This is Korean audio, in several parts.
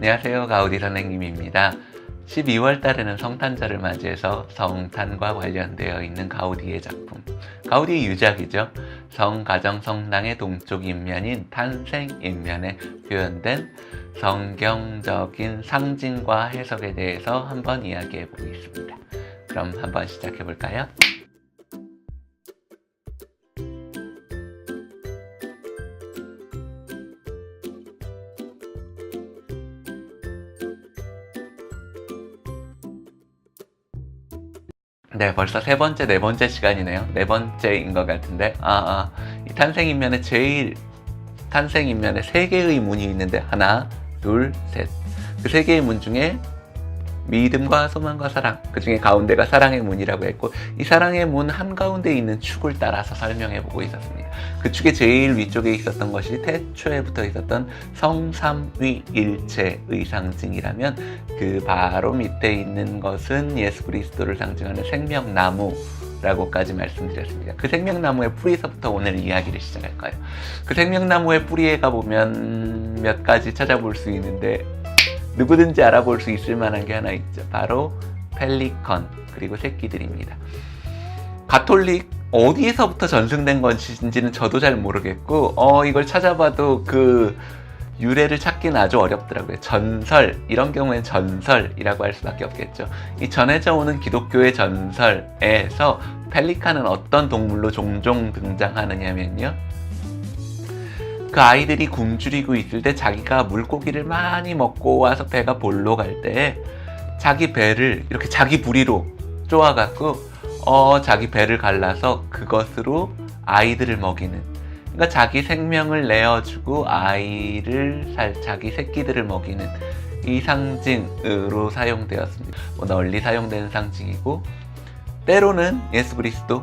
안녕하세요. 가우디 선생님입니다. 12월 달에는 성탄절을 맞이해서 성탄과 관련되어 있는 가우디의 작품. 가우디 유작이죠. 성, 가정, 성당의 동쪽 인면인 탄생 인면에 표현된 성경적인 상징과 해석에 대해서 한번 이야기해 보겠습니다. 그럼 한번 시작해 볼까요? 네, 벌써 세 번째, 네 번째 시간이네요. 네 번째인 것 같은데, 아, 아, 이 탄생인면에 제일 탄생인면에 세 개의 문이 있는데 하나, 둘, 셋. 그 세 개의 문 중에 믿음과 소망과 사랑, 그 중에 가운데가 사랑의 문이라고 했고, 이 사랑의 문 한가운데 있는 축을 따라서 설명해 보고 있었습니다. 그 축의 제일 위쪽에 있었던 것이 태초에 붙어 있었던 성삼위일체의 상징이라면, 그 바로 밑에 있는 것은 예수 그리스도를 상징하는 생명나무 라고까지 말씀드렸습니다. 그 생명나무의 뿌리에서부터 오늘 이야기를 시작할 거예요. 그 생명나무의 뿌리에 가보면 몇 가지 찾아볼 수 있는데 누구든지 알아볼 수 있을 만한 게 하나 있죠. 바로 펠리컨 그리고 새끼들입니다. 가톨릭 어디에서부터 전승된 것인지는 저도 잘 모르겠고 어 이걸 찾아봐도 그 유래를 찾기는 아주 어렵더라고요. 전설 이런 경우엔 전설이라고 할 수밖에 없겠죠. 이 전해져 오는 기독교의 전설에서 펠리칸은 어떤 동물로 종종 등장하느냐면요. 그 아이들이 굶주리고 있을 때 자기가 물고기를 많이 먹고 와서 배가 볼로 갈 때 자기 배를 이렇게 자기 부리로 쪼아갖고 어 자기 배를 갈라서 그것으로 아이들을 먹이는 그러니까 자기 생명을 내어주고 아이를 살 자기 새끼들을 먹이는 이 상징으로 사용되었습니다. 뭐 널리 사용되는 상징이고 때로는 예수 그리스도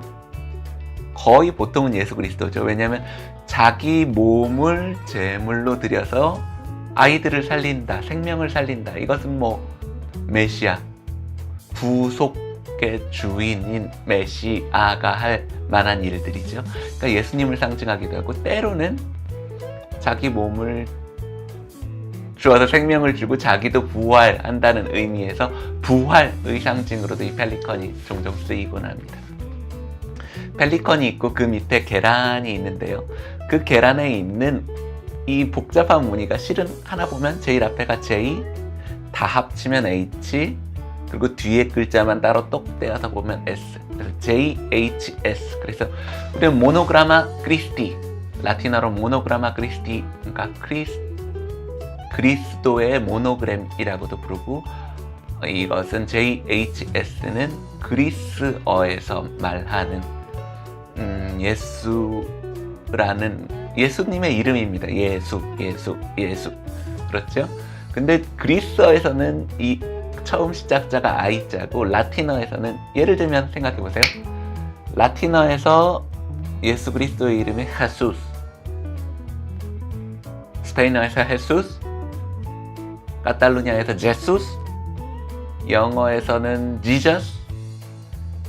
거의 보통은 예수 그리스도죠. 왜냐하면 자기 몸을 제물로 들여서 아이들을 살린다, 생명을 살린다. 이것은 뭐 메시아, 구속의 주인인 메시아가 할 만한 일들이죠. 그러니까 예수님을 상징하기도 하고 때로는 자기 몸을 주어서 생명을 주고 자기도 부활한다는 의미에서 부활의 상징으로도 이 펠리컨이 종종 쓰이곤 합니다. 펠리컨이 있고 그 밑에 계란이 있는데요. 그 계란에 있는 이 복잡한 무늬가 실은 하나 보면 제일 앞에가 J, 다 합치면 H, 그리고 뒤에 글자만 따로 똑 떼어서 보면 S. 그래서 JHS. 그래서 우리는 모노그라마 크리스티, 라틴어로 모노그라마 크리스티, 그러니까 크리스, 그리스도의 모노그램이라고도 부르고 이것은 JHS는 그리스어에서 말하는 음, 예수 라는 예수님의 이름입니다. 예수, 예수, 예수. 그렇죠? 근데 그리스어에서는 이 처음 시작자가 I자고 라틴어에서는 예를 들면 생각해 보세요. 라틴어에서 예수 그리스도의 이름이 헤수스. 스페인어에서 헤수스. 카탈루냐에서 제수스. 영어에서는 지저스.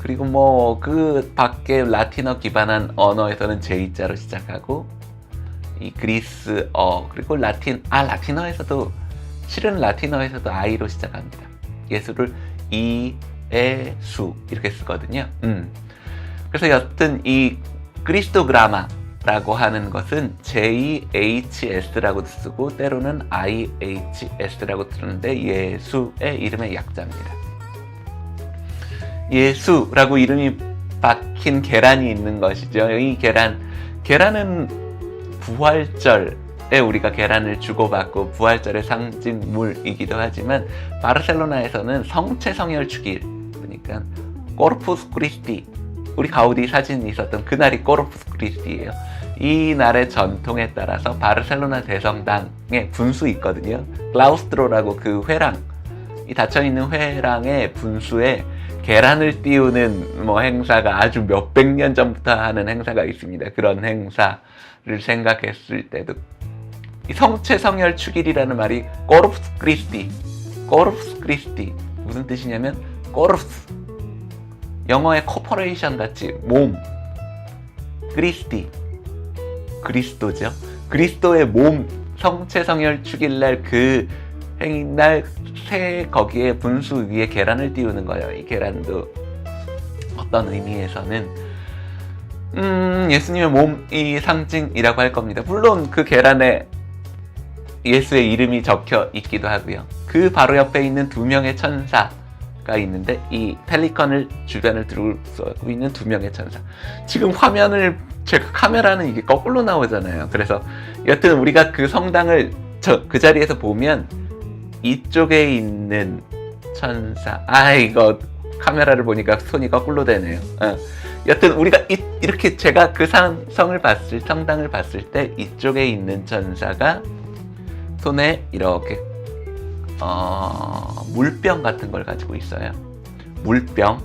그리고 뭐 그 밖에 라틴어 기반한 언어에서는 J자로 시작하고 이 그리스어 그리고 라틴 아 라틴어에서도 실은 라틴어에서도 I로 시작합니다. 예수를 이에수 이렇게 쓰거든요. 음. 그래서 여튼 이 그리스도그라마라고 하는 것은 JHS라고도 쓰고 때로는 IHS라고 쓰는데 예수의 이름의 약자입니다. 예수라고 이름이 박힌 계란이 있는 것이죠. 이 계란, 계란은 부활절에 우리가 계란을 주고받고 부활절의 상징물이기도 하지만 바르셀로나에서는 성체 성혈 축일, 그러니까 코르푸스 크리스티, 우리 가우디 사진이 있었던 그날이 코르푸스 크리스티예요. 이 날의 전통에 따라서 바르셀로나 대성당에 분수 있거든요. 클라우스트로라고 그 회랑, 이 닫혀 있는 회랑의 분수에 계란을 띄우는 뭐 행사가 아주 몇백 년 전부터 하는 행사가 있습니다. 그런 행사를 생각했을 때도 이 성체 성혈 축일이라는 말이 꼬르프스 크리스티, 꼬르프스 크리스티 무슨 뜻이냐면 꼬르프스 영어의 코퍼레이션 같이 몸 크리스티 그리스도죠. 그리스도의 몸 성체 성혈 축일날 그 행날 새 거기에 분수 위에 계란을 띄우는 거예요. 이 계란도 어떤 의미에서는 음, 예수님의 몸이 상징이라고 할 겁니다. 물론 그 계란에 예수의 이름이 적혀 있기도 하고요. 그 바로 옆에 있는 두 명의 천사가 있는데 이 펠리컨을 주변을 둘러싸고 있는 두 명의 천사. 지금 화면을 제가 카메라는 이게 거꾸로 나오잖아요. 그래서 여튼 우리가 그 성당을 저 그 자리에서 보면 이쪽에 있는 천사. 아 이거 카메라를 보니까 손이 거꾸로 되네요. 어. 여튼 우리가 이, 렇게 제가 그 상, 성을 봤을 성당을 봤을 때 이쪽에 있는 천사가 손에 이렇게 어, 물병 같은 걸 가지고 있어요. 물병.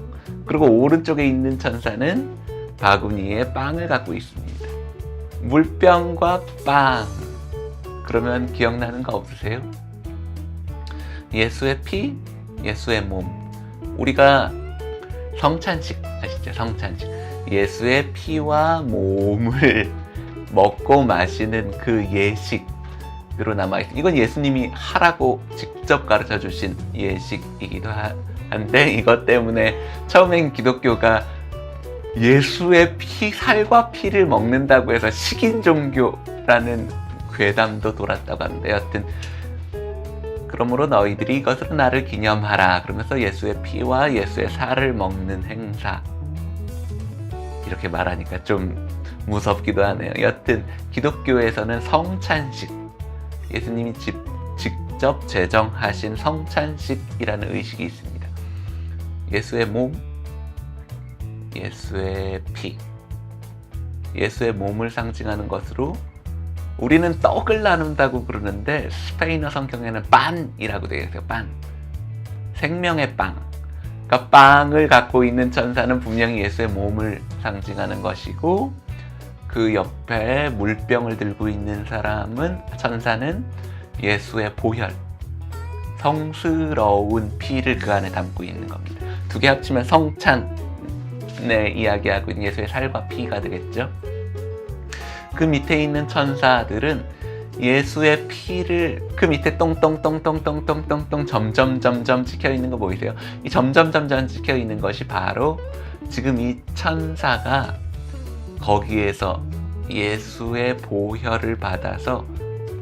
그리고 오른쪽에 있는 천사는 바구니에 빵을 갖고 있습니다. 물병과 빵. 그러면 기억나는 거 없으세요? 예수의 피, 예수의 몸. 우리가 성찬식 아시죠? 성찬식. 예수의 피와 몸을 먹고 마시는 그 예식으로 남아있습니다. 이건 예수님이 하라고 직접 가르쳐 주신 예식이기도 한데 이것 때문에 처음엔 기독교가 예수의 피, 살과 피를 먹는다고 해서 식인 종교라는 괴담도 돌았다고 하는데 여튼 그러므로 너희들이 이것으로 나를 기념하라. 그러면서 예수의 피와 예수의 살을 먹는 행사. 이렇게 말하니까 좀 무섭기도 하네요. 여튼 기독교에서는 성찬식, 예수님이 집, 직접 제정하신 성찬식이라는 의식이 있습니다. 예수의 몸, 예수의 피, 예수의 몸을 상징하는 것으로 우리는 떡을 나눈다고 그러는데 스페인어 성경에는 빵이라고 되어 있어요. 빵. 생명의 빵. 그러니까 빵을 갖고 있는 천사는 분명히 예수의 몸을 상징하는 것이고 그 옆에 물병을 들고 있는 사람은 천사는 예수의 보혈. 성스러운 피를 그 안에 담고 있는 겁니다. 두 개 합치면 성찬의 이야기하고 있는 예수의 살과 피가 되겠죠. 그 밑에 있는 천사들은 예수의 피를 그 밑에 똥똥똥똥똥똥똥똥 점점 점점 찍혀 있는 거 보이세요? 이 점점 점점 찍혀 있는 것이 바로 지금 이 천사가 거기에서 예수의 보혈을 받아서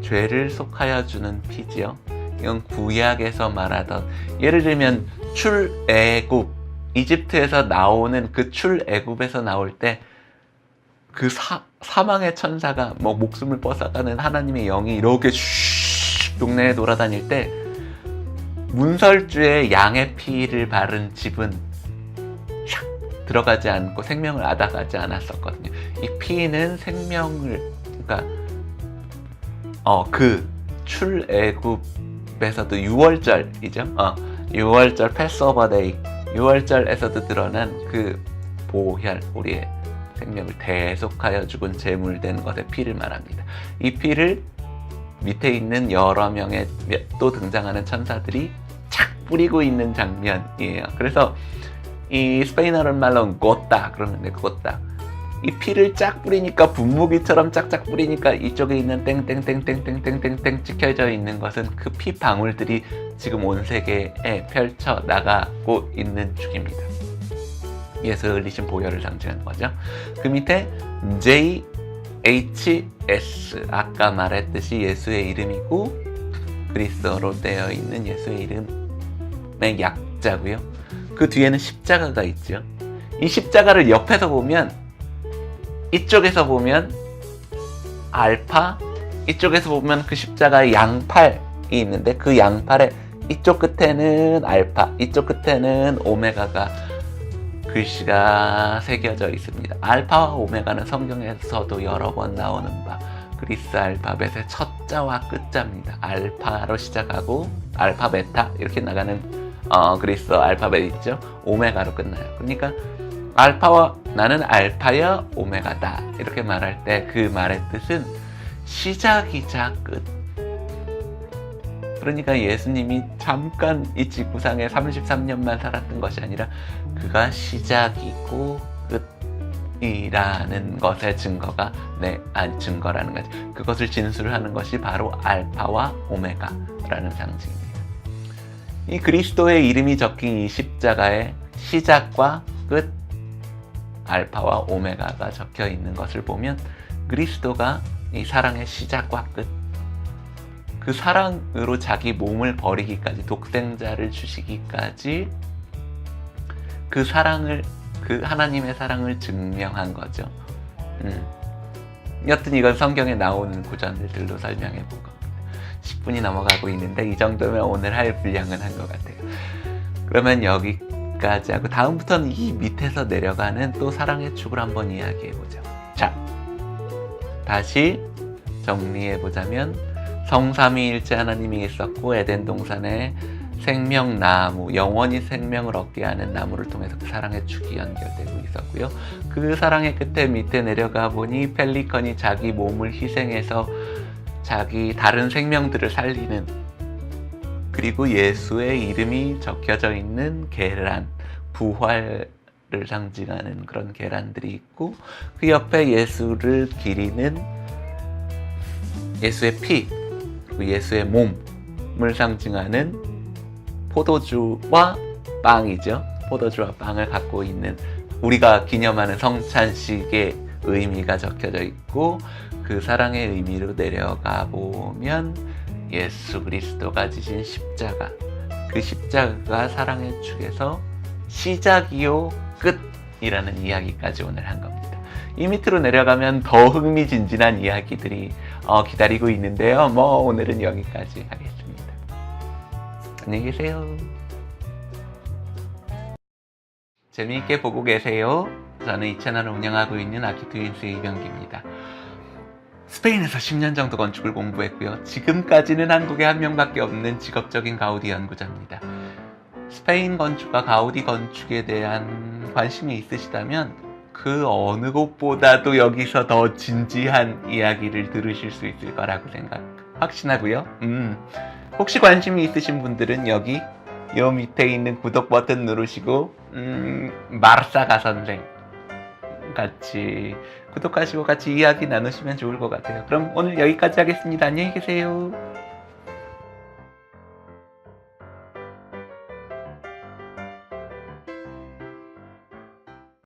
죄를 속하여 주는 피지요. 이건 구약에서 말하던 예를 들면 출애굽 이집트에서 나오는 그 출애굽에서 나올 때 그 사망의 천사가 뭐 목숨을 뻗어가는 하나님의 영이 이렇게 슉 동네에 돌아다닐 때 문설주에 양의 피를 바른 집은 샥 들어가지 않고 생명을 앗아가지 않았었거든요. 이 피는 생명을 그러니까 어그 출애굽에서도 6월절이죠. 어 6월절 패스오버 데이 6월절에서도 드러난 그 보혈 우리의 생명을 대속하여 죽은 제물된 것의 피를 말합니다. 이 피를 밑에 있는 여러 명의 또 등장하는 천사들이 착 뿌리고 있는 장면이에요. 그래서 이 스페인어로 말로 고따 그러는데 고따 이 피를 쫙 뿌리니까 분무기처럼 짝짝 뿌리니까 이쪽에 있는 땡땡땡땡땡땡땡땡 찍혀져 있는 것은 그 피 방울들이 지금 온 세계에 펼쳐 나가고 있는 중입니다. 흘리신 보혈을 상징하는 거죠. 그 밑에 J H S 아까 말했듯이 예수의 이름이고 그리스어로 되어 있는 예수의 이름의 약자고요. 그 뒤에는 십자가가 있죠. 이 십자가를 옆에서 보면 이쪽에서 보면 알파, 이쪽에서 보면 그 십자가의 양팔이 있는데 그 양팔의 이쪽 끝에는 알파, 이쪽 끝에는 오메가가 글씨가 새겨져 있습니다. 알파와 오메가는 성경에서도 여러 번 나오는 바 그리스 알파벳의 첫 자와 끝 자입니다. 알파로 시작하고 알파, 베타 이렇게 나가는 어, 그리스 알파벳 있죠. 오메가로 끝나요. 그러니까 알파와 나는 알파야 오메가다 이렇게 말할 때 그 말의 뜻은 시작이자 끝. 그러니까 예수님이 잠깐 이 지구상에 33년만 살았던 것이 아니라 그가 시작이고 끝. 이라는 것의 증거가 네, 아, 증거라는 거지. 그것을 진술하는 것이 바로 알파와 오메가라는 상징입니다. 이 그리스도의 이름이 적힌 이 십자가의 시작과 끝 알파와 오메가가 적혀 있는 것을 보면 그리스도가 이 사랑의 시작과 끝, 그 사랑으로 자기 몸을 버리기까지 독생자를 주시기까지 그 사랑을 그 하나님의 사랑을 증명한 거죠. 음. 여튼 이건 성경에 나오는 구절들로 설명해 본 겁니다. 10분이 넘어가고 있는데 이 정도면 오늘 할 분량은 한 것 같아요. 그러면 여기까지 하고 다음부터는 이 밑에서 내려가는 또 사랑의 축을 한번 이야기해 보죠. 자, 다시 정리해 보자면 성삼위일체 하나님이 있었고 에덴 동산에 생명나무, 영원히 생명을 얻게 하는 나무를 통해서 그 사랑의 축이 연결되고 있었고요. 그 사랑의 끝에 밑에 내려가 보니 펠리컨이 자기 몸을 희생해서 자기 다른 생명들을 살리는 그리고 예수의 이름이 적혀져 있는 계란, 부활을 상징하는 그런 계란들이 있고 그 옆에 예수를 기리는 예수의 피, 예수의 몸을 상징하는 포도주와 빵이죠. 포도주와 빵을 갖고 있는 우리가 기념하는 성찬식의 의미가 적혀져 있고 그 사랑의 의미로 내려가 보면 예수 그리스도가 지신 십자가 그 십자가가 사랑의 축에서 시작이요 끝이라는 이야기까지 오늘 한 겁니다. 이 밑으로 내려가면 더 흥미진진한 이야기들이 어, 기다리고 있는데요. 뭐 오늘은 여기까지 하겠습니다. 안녕히 계세요. 재미있게 보고 계세요. 저는 이 채널을 운영하고 있는 아키트윈스 이병기입니다. 스페인에서 10년 정도 건축을 공부했고요. 지금까지는 한국에 한 명밖에 없는 직업적인 가우디 연구자입니다. 스페인 건축과 가우디 건축에 대한 관심이 있으시다면 그 어느 곳보다도 여기서 더 진지한 이야기를 들으실 수 있을 거라고 생각 확신하고요. 음, 혹시 관심이 있으신 분들은 여기 요 밑에 있는 구독 버튼 누르시고 음, 마르사가 선생 같이 구독하시고 같이 이야기 나누시면 좋을 것 같아요. 그럼 오늘 여기까지 하겠습니다. 안녕히 계세요.